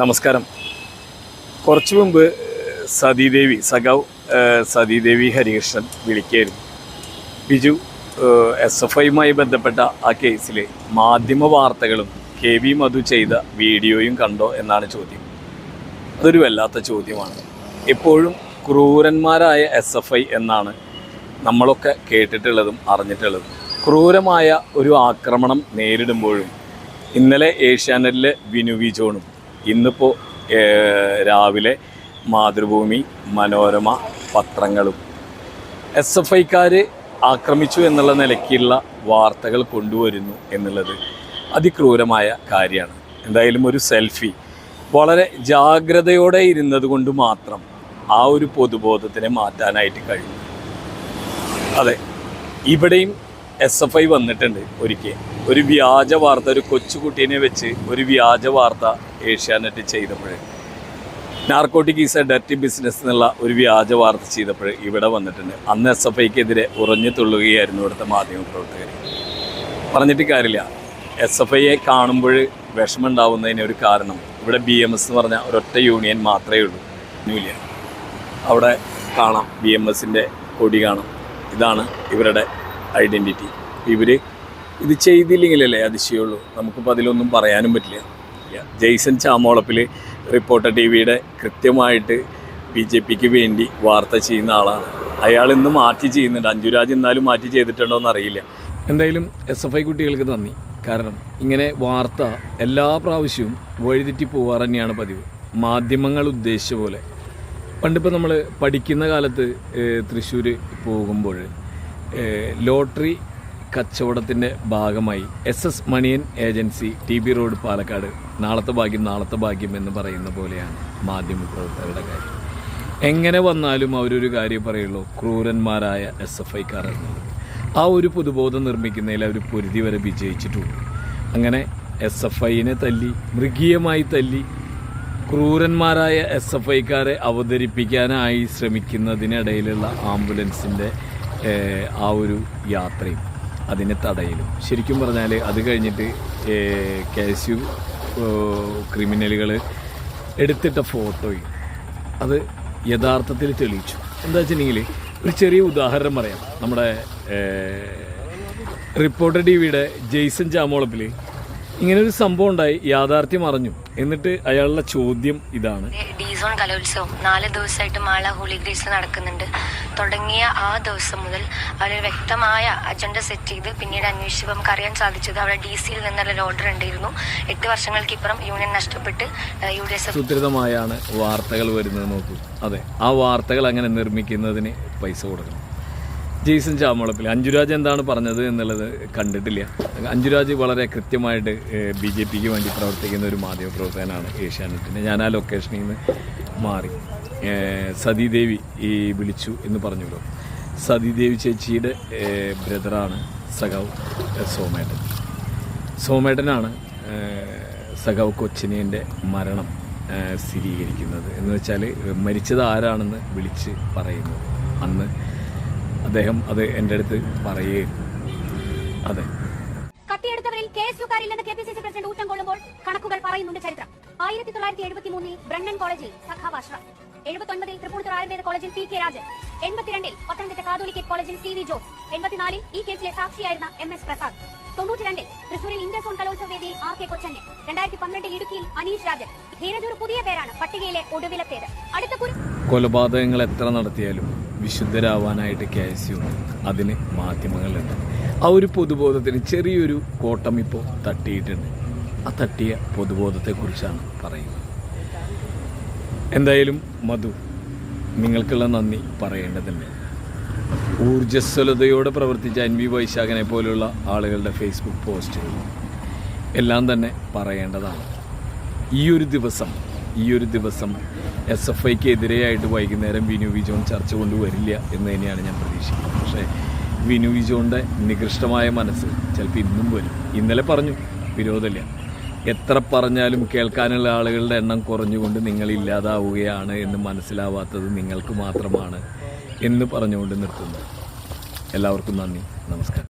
നമസ്കാരം. കുറച്ചു മുമ്പ് സതീദേവി സഖാവ് സതീദേവി ഹരികൃഷ്ണൻ വിളിക്കായിരുന്നു ബിജു എസ് എഫ് ഐയുമായി ബന്ധപ്പെട്ട ആ കേസിൽ മാധ്യമ വാർത്തകളും കെ വി മധു ചെയ്ത വീഡിയോയും കണ്ടോ എന്നാണ് ചോദ്യം. അതൊരു വല്ലാത്ത ചോദ്യമാണ്. എപ്പോഴും ക്രൂരന്മാരായ എസ് എഫ് ഐ എന്നാണ് നമ്മളൊക്കെ കേട്ടിട്ടുള്ളതും അറിഞ്ഞിട്ടുള്ളതും. ക്രൂരമായ ഒരു ആക്രമണം നേരിടുമ്പോഴും ഇന്നലെ ഏഷ്യാനെറ്റിലെ വിനുവി ജോണും ഇന്നിപ്പോൾ രാവിലെ മാതൃഭൂമി മനോരമ പത്രങ്ങളും എസ് എഫ് ഐക്കാർ ആക്രമിച്ചു എന്നുള്ള നിലയ്ക്കുള്ള വാർത്തകൾ കൊണ്ടുവരുന്നു എന്നുള്ളത് അതിക്രൂരമായ കാര്യമാണ്. എന്തായാലും ഒരു സെൽഫി. വളരെ ജാഗ്രതയോടെ ഇരുന്നത് കൊണ്ട് മാത്രം ആ ഒരു പൊതുബോധത്തിനെ മാറ്റാനായിട്ട് കഴിഞ്ഞു അതെ ഇവിടെയും എസ് എഫ് ഐ വന്നിട്ടുണ്ട് ഒരിക്കൽ. ഒരു വ്യാജ വാർത്ത ഒരു കൊച്ചുകുട്ടീനെ വെച്ച് ഒരു വ്യാജ വാർത്ത Asianet ചെയ്തപ്പോഴേ. Narcotic is a dirty business എന്നുള്ള ഒരു വ്യാജ വാർത്ത ചെയ്തപ്പോൾ ഇവിടെ വന്നിട്ടുണ്ട്. അന്ന് എസ് എഫ് ഐക്കെതിരെ ഉറഞ്ഞു തുള്ളുകയായിരുന്നു ഇവിടുത്തെ മാധ്യമപ്രവർത്തകർ പറഞ്ഞിട്ട് കാര്യമില്ല. എസ് എഫ് ഐയെ കാണുമ്പോൾ വിഷമമുണ്ടാവുന്നതിന് ഒരു കാരണം ഇവിടെ ബി എം എസ് എന്ന് പറഞ്ഞ ഒരൊറ്റ യൂണിയൻ മാത്രമേ ഉള്ളൂ. ഒന്നുമില്ല. അവിടെ കാണാം. ബി എം എസിന്റെ കൊടി കാണാം. ഇതാണ് ഇവരുടെ ഐഡന്റിറ്റി ഇവർ ഇത് ചെയ്തില്ലെങ്കിലല്ലേ അതിശയുള്ളൂ നമുക്കിപ്പോൾ അതിലൊന്നും പറയാനും പറ്റില്ല. ജെയ്സൺ ചാമോളപ്പിൽ റിപ്പോർട്ടർ ടി വിയുടെ കൃത്യമായിട്ട് ബി ജെ പിക്ക് വേണ്ടി വാർത്ത ചെയ്യുന്ന ആളാണ്. അയാൾ ഇന്ന് മാറ്റി ചെയ്യുന്നുണ്ട്. അഞ്ജുരാജ് എന്നാലും മാറ്റി ചെയ്തിട്ടുണ്ടോ എന്ന് അറിയില്ല എന്തായാലും എസ് എഫ് ഐ കുട്ടികൾക്ക് നന്ദി. കാരണം ഇങ്ങനെ വാർത്ത എല്ലാ പ്രാവശ്യവും വഴിതെറ്റി പോവാറ് തന്നെയാണ് പതിവ്. മാധ്യമങ്ങൾ ഉദ്ദേശിച്ച പോലെ. പണ്ടിപ്പോൾ നമ്മൾ പഠിക്കുന്ന കാലത്ത് തൃശ്ശൂർ പോകുമ്പോൾ ലോട്ടറി കച്ചവടത്തിന്റെ ഭാഗമായി S S Maniyan agency T B road Palakkad നാളത്തെ ഭാഗ്യം നാളത്തെ ഭാഗ്യം എന്ന് പറയുന്ന പോലെയാണ് മാധ്യമപ്രവർത്തകരുടെ കാര്യം. എങ്ങനെ വന്നാലും അവരൊരു കാര്യം പറയുള്ളൂ ക്രൂരന്മാരായ എസ് എഫ് ഐക്കാർ എന്നുള്ളത്. ആ ഒരു പുതുബോധം നിർമ്മിക്കുന്നതിൽ അവർ പൊരുതി വരെ വിജയിച്ചിട്ടുണ്ട്. അങ്ങനെ എസ് എഫ് ഐനെ തല്ലി മൃഗീയമായി തല്ലി ക്രൂരന്മാരായ എസ് എഫ് ഐക്കാരെ അവതരിപ്പിക്കാനായി ശ്രമിക്കുന്നതിനിടയിലുള്ള ആംബുലൻസിന്റെ ആ ഒരു യാത്രയും അതിനെ തടയലും. ശരിക്കും പറഞ്ഞാൽ അത് കഴിഞ്ഞിട്ട് കെ എസ് യു ക്രിമിനലുകൾ എടുത്തിട്ട ഫോട്ടോയും അത് യഥാർത്ഥത്തിൽ തെളിയിച്ചു. എന്താ വെച്ചിട്ടുണ്ടെങ്കിൽ ഒരു ചെറിയ ഉദാഹരണം പറയാം. നമ്മുടെ റിപ്പോർട്ടർ ടി വിയുടെ ജെയ്സൺ ചാമോളപ്പിൽ ഇങ്ങനൊരു സംഭവം ഉണ്ടായി. യാഥാർത്ഥ്യം അറിഞ്ഞു. എന്നിട്ട് അയാളുടെ ചോദ്യം ഇതാണ്. ഡിസോൺ കലോത്സവം. നാല് ദിവസമായിട്ട് മാള ഹോളി ഗ്രേസ് നടക്കുന്നുണ്ട്. തുടങ്ങിയ ആ ദിവസം മുതൽ അവർ വ്യക്തമായ അജണ്ട സെറ്റ് ചെയ്ത് പിന്നീട് അന്വേഷിച്ചപ്പോൾ നമുക്ക് അറിയാൻ സാധിച്ചത് അവിടെ ഡി സിയിൽ നിന്നുള്ള ഓർഡർ ഉണ്ടായിരുന്നു. എട്ട് വർഷങ്ങൾക്കിപ്പുറം യൂണിയൻ നഷ്ടപ്പെട്ട് യു ഡി എസ് സുദൃഢമായാണ് വാർത്തകൾ വരുന്നത് നോക്കൂ. അതെ ആ വാർത്തകൾ അങ്ങനെ നിർമ്മിക്കുന്നതിന് പൈസ കൊടുക്കണം. ജെയ്സൺ ചാമളപ്പിൽ അഞ്ജുരാജ് എന്താണ് പറഞ്ഞത് എന്നുള്ളത് കണ്ടിട്ടില്ല. അഞ്ജുരാജ് വളരെ കൃത്യമായിട്ട് ബി ജെ പിക്ക് വേണ്ടി പ്രവർത്തിക്കുന്ന ഒരു മാധ്യമപ്രവർത്തകനാണ് ഏഷ്യാനെറ്റിന്. ഞാൻ ആ ലൊക്കേഷനിൽ നിന്ന് മാറി. സതീദേവി ഈ വിളിച്ചു എന്ന് പറഞ്ഞല്ലോ. സതീദേവി ചേച്ചിയുടെ ബ്രദറാണ് സഖാവ് സോമേട്ടൻ. സോമേട്ടനാണ് സഖാവ് കൊച്ചിനിയന്റെ മരണം സ്ഥിരീകരിക്കുന്നത്. എന്ന് വെച്ചാൽ മരിച്ചത് ആരാണെന്ന് വിളിച്ച് പറയുന്നു അന്ന് അദ്ദേഹം അത് എന്റെ അടുത്ത് പറയുകയും. അതെ. കത്തിയെടുത്തവരിൽ കേസുകാരില്ലെന്ന് K P C C president ഊറ്റം കൊള്ളുമ്പോൾ കണക്കുകൾ പറയുന്നുണ്ട് ചരിത്രം. ആയിരത്തി തൊള്ളായിരത്തി എഴുപത്തി മൂന്നിൽ ബ്രണ്ണൻ കോളേജിൽ സഖാവ് എഴുപത്തൊൻപതിൽ തൃപ്പൂണിത്തുറ ആയുർവേദ കോളേജിൽ പി കെ രാജൻ എൺപത്തിരണ്ടിൽ പത്തനംതിട്ട കാതോലിക്കറ്റ് കോളേജിൽ സി വി ജോസ് എൺപത്തിനാലിൽ ഈ കേസിലെ സാക്ഷിയായിരുന്ന എം എസ് പ്രസാദ് തൊണ്ണൂറ്റിരണ്ടിൽ തൃശൂരിൽ ഇന്ത്യ സോൺ കലോത്സവ വേദിയിൽ ആർ കെ കൊച്ചന്നെ രണ്ടായിരത്തി പന്ത്രണ്ടിൽ ഇടുക്കിയിൽ അനീഷ് രാജൻ. ധീരജ് പുതിയ പേരാണ് പട്ടികയിലെ ഒടുവിലത്തേത്. അടുത്ത കൊലപാതകങ്ങൾ എത്ര നടത്തിയാലും വിശുദ്ധരാവാനായിട്ട് കെ എസ് യു അതിന് മാധ്യമങ്ങളുണ്ട്. ആ ഒരു പൊതുബോധത്തിന് ചെറിയൊരു കോട്ടം ഇപ്പോൾ തട്ടിയിട്ടുണ്ട്. ആ തട്ടിയ പൊതുബോധത്തെക്കുറിച്ചാണ് പറയുന്നത്. എന്തായാലും മധു നിങ്ങൾക്കുള്ള നന്ദി പറയേണ്ടതുണ്ട്. ഊർജസ്വലതയോടെ പ്രവർത്തിച്ച എൻ വി വൈശാഖനെ പോലുള്ള ആളുകളുടെ ഫേസ്ബുക്ക് പോസ്റ്റുകൾ എല്ലാം തന്നെ പറയേണ്ടതാണ്. ഈ ഒരു ദിവസം ഈ ഒരു ദിവസം എസ് എഫ് ഐക്ക് എതിരെയായിട്ട് വൈകുന്നേരം വിനു വി ജോൺ ചർച്ച കൊണ്ടുവരില്ല എന്ന് തന്നെയാണ് ഞാൻ പ്രതീക്ഷിക്കുന്നത്. പക്ഷേ വിനു വി ജോണിന്റെ നികൃഷ്ടമായ മനസ്സ് ചിലപ്പോൾ ഇന്നും വരും. ഇന്നലെ പറഞ്ഞു വിരോധമില്ല. എത്ര പറഞ്ഞാലും കേൾക്കാനുള്ള ആളുകളുടെ എണ്ണം കുറഞ്ഞുകൊണ്ട് നിങ്ങൾ ഇല്ലാതാവുകയാണ് എന്ന് മനസ്സിലാവാത്തത് നിങ്ങൾക്ക് മാത്രമാണ് എന്ന് പറഞ്ഞുകൊണ്ട് നിർത്തുന്നു. എല്ലാവർക്കും നന്ദി. നമസ്കാരം.